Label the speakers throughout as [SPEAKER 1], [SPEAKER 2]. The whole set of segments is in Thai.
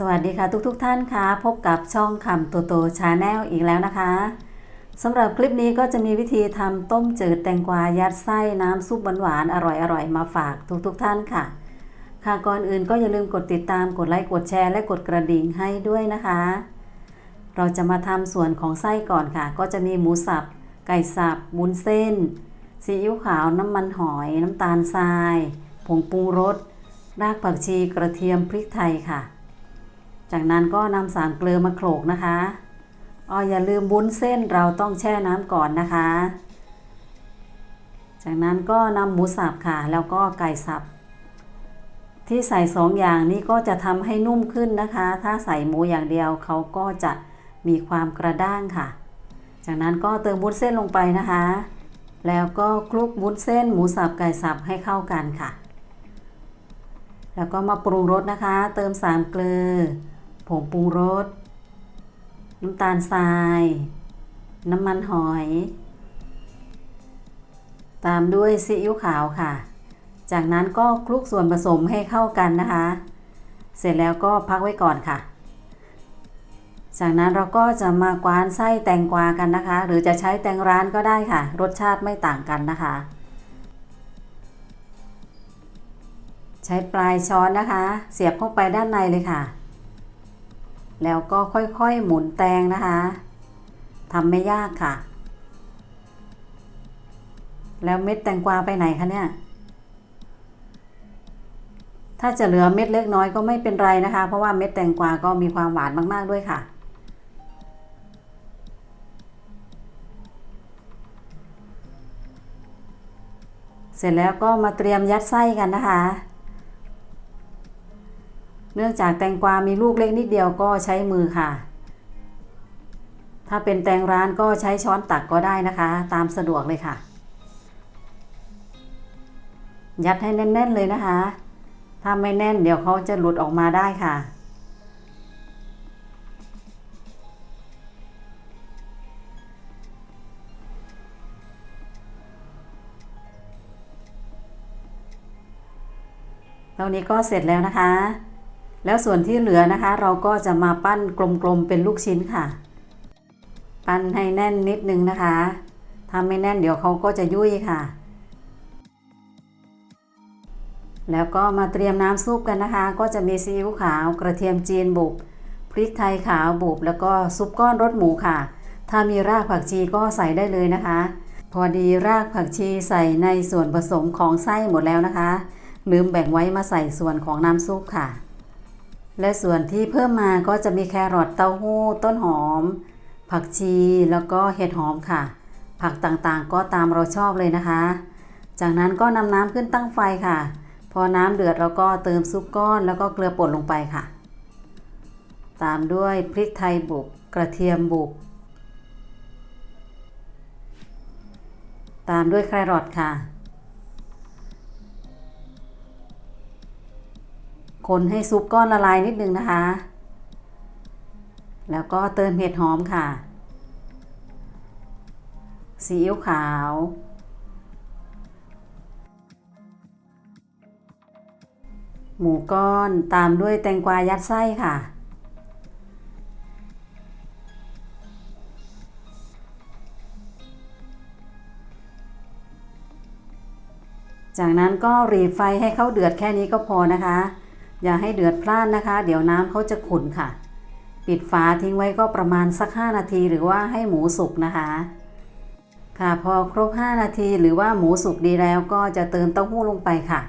[SPEAKER 1] สวัสดีค่ะทุกๆทท่านค่ะพบกับช่องคำโตโตชาแนลอีกแล้วนะคะสำหรับคลิปนี้ก็จะมีวิธีทำต้มจืดแตงกวายัดไส้น้ำซุปหวานๆอร่อยๆมาฝากทุกๆทท่านค่ะ ค่ะก่อนอื่นก็อย่าลืมกดติดตามกดไลค์กดแชร์และกดกระดิ่งให้ด้วยนะคะ เราจะมาทำส่วนของไส้ก่อนค่ะ ก็จะมีหมูสับ ไก่สับบุนเส้นซีอิ๊วขาวน้ำมันหอย น้ำตาลทราย ผงปรุงรสรากผักชีกระเทียมพริกไทยค่ะ จากนั้นก็นำสามเกลือมาโขลกนะคะอ๋ออย่าลืมบุ้นเส้นเราต้องแช่น้ำก่อนนะคะ จากนั้นก็นำหมูสับค่ะ แล้วก็ไก่สับ ที่ใส่สองอย่างนี้ก็จะทำให้นุ่มขึ้นนะคะ ถ้าใส่หมูอย่างเดียวเขาก็จะมีความกระด้างค่ะ จากนั้นก็เติมบุ้นเส้นลงไปนะคะ แล้วก็คลุกบุ้นเส้นหมูสับไก่สับให้เข้ากันค่ะ แล้วก็มาปรุงรสนะคะ เติมสามเกลือ ผงปรุงรส น้ำตาลทราย น้ำมันหอย ตามด้วยซีอิ๊วขาวค่ะ จากนั้นก็คลุกส่วนผสมให้เข้ากันนะคะ เสร็จแล้วก็พักไว้ก่อนค่ะ จากนั้นเราก็จะมากวานไส้แตงกวากันนะคะ หรือจะใช้แตงร้านก็ได้ค่ะ รสชาติไม่ต่างกันนะคะใช้ปลายช้อนนะคะ เสียบเข้าไปด้านในเลยค่ะ แล้วก็ค่อยๆหมุนแตงนะคะทำไม่ยากค่ะ แล้วเม็ดแตงกวาไปไหนคะเนี่ย ถ้าจะเหลือเม็ดเล็กน้อยก็ไม่เป็นไรนะคะ เพราะว่าเม็ดแตงกวาก็มีความหวานมากๆด้วยค่ะเสร็จแล้วก็มาเตรียมยัดไส้กันนะคะ เนื่องจากแตงกวามีลูกเล็กนิดเดียวก็ใช้มือค่ะ ถ้าเป็นแตงร้านก็ใช้ช้อนตักก็ได้นะคะ ตามสะดวกเลยค่ะ ยัดให้แน่นๆเลยนะคะ ถ้าไม่แน่นเดี๋ยวเขาจะหลุดออกมาได้ค่ะตรงนี้ก็เสร็จแล้วนะคะ แล้วส่วนที่เหลือนะคะ เราก็จะมาปั้นกลมๆเป็นลูกชิ้นค่ะ ปั้นให้แน่นนิดนึงนะคะถ้าไม่แน่นเดี๋ยวเขาก็จะยุ่ยค่ะ แล้วก็มาเตรียมน้ำซุปกันนะคะ ก็จะมีซีอิ๊วขาวกระเทียมจีนบุบพริกไทยขาวบุบแล้วก็ซุปก้อนรสหมูค่ะ ถ้ามีรากผักชีก็ใส่ได้เลยนะคะ พอดีรากผักชีใส่ในส่วนผสมของไส้หมดแล้วนะคะ ลืมแบ่งไว้มาใส่ส่วนของน้ำซุปค่ะ และส่วนที่เพิ่มมาก็จะมีแครอทเต้าหู้ ต้นหอม ผักชีแล้วก็เห็ดหอมค่ะ ผักต่างๆก็ตามเราชอบเลยนะคะ จากนั้นก็นำน้ำขึ้นตั้งไฟค่ะ พอน้ำเดือดเราก็เติมซุปก้อนแล้วก็เกลือป่นลงไปค่ะ ตามด้วยพริกไทยบุบกระเทียมบุบตามด้วยแครอทค่ะ คนให้ซุปก้อนละลายนิดนึงนะคะ แล้วก็เติมเห็ดหอมค่ะ ซีอิ๊วขาว หมูก้อนตามด้วยแตงกวายัดไส้ค่ะจากนั้นก็รีไฟให้เขาเดือดแค่นี้ก็พอนะคะ อย่าให้เดือดพล่านนะคะ เดี๋ยวน้ำเขาจะขุ่นค่ะ ปิดฝาทิ้งไว้ก็ประมาณสัก 5 นาทีหรือว่าให้หมูสุกนะคะ ค่ะพอครบ 5 นาทีหรือว่าหมูสุกดีแล้วก็จะเติมเต้าหู้ลงไปค่ะ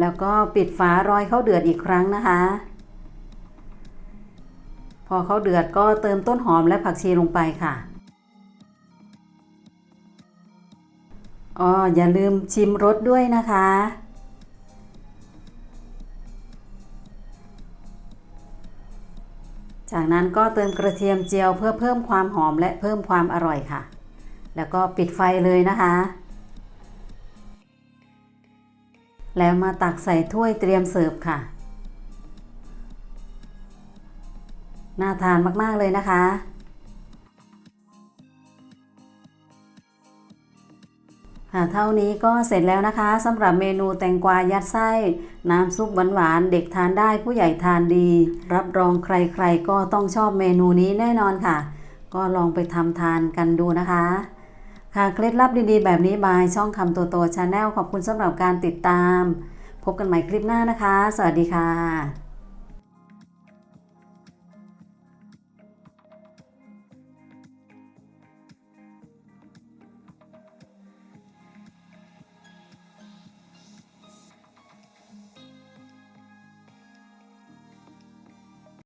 [SPEAKER 1] แล้วก็ปิดฝารอยเขาเดือดอีกครั้งนะคะ พอเขาเดือดก็เติมต้นหอมและผักชีลงไปค่ะ อ๋ออย่าลืมชิมรสด้วยนะคะ จากนั้นก็เติมกระเทียมเจียวเพื่อเพิ่มความหอมและเพิ่มความอร่อยค่ะ แล้วก็ปิดไฟเลยนะคะ แล้วมาตักใส่ถ้วยเตรียมเสิร์ฟค่ะ น่าทานมาก ๆ เลยนะคะ ค่ะเท่านี้ก็เสร็จแล้วนะคะสำหรับเมนูแตงกวายัดไส้ น้ำซุปหวานๆเด็กทานได้ผู้ใหญ่ทานดี รับรองใครๆก็ต้องชอบเมนูนี้แน่นอนค่ะ ก็ลองไปทำทานกันดูนะคะ ค่ะเคล็ดลับดีๆ แบบนี้บายช่องคำโตโตชาแนลขอบคุณสำหรับการติดตาม พบกันใหม่คลิปหน้านะคะ สวัสดีค่ะ